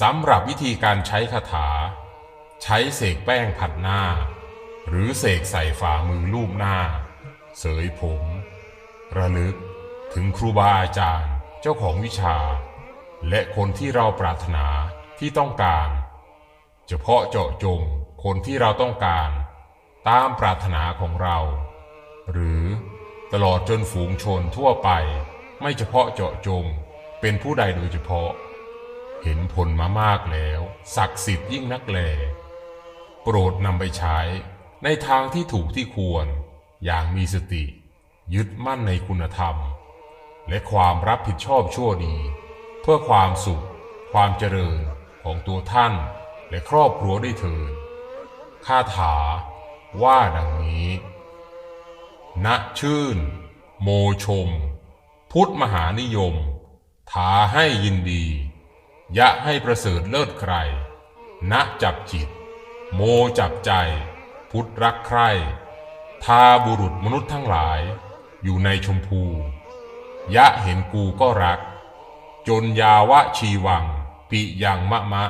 สำหรับวิธีการใช้คาถา ใช้เสกแป้งผัดหน้า หรือเสกใส่ฝ่ามือลูบหน้า เสยผม ระลึกถึงครูบาอาจารย์เจ้าของวิชา และคนที่เราปรารถนาที่ต้องการ เฉพาะเจาะจงคนที่เราต้องการ ตามปรารถนาของเรา หรือตลอดจนฝูงชนทั่วไป ไม่เฉพาะเจาะจงเป็นผู้ใดโดยเฉพาะ เห็นผลมามากแล้ว ศักดิ์สิทธิ์ยิ่งนักแล โปรดนำไปใช้ในทางที่ถูกที่ควร อย่างมีสติ ยึดมั่นในคุณธรรม และความรับผิดชอบชั่วดี เพื่อความสุข ความเจริญของตัวท่านและครอบครัวได้เถิดคาถาว่าดังนี้ ณชื่น โมชม พุทธมหานิยม ถาให้ยินดี ยะให้ประเสริฐเลิศใคร ณจับจิต โมจับใจ พุทธรักใคร ทาบุรุษมนุษย์ทั้งหลาย อยู่ในชมพู ยะเห็นกูก็รัก จนยาวะชีวัง ปิยังมะมะ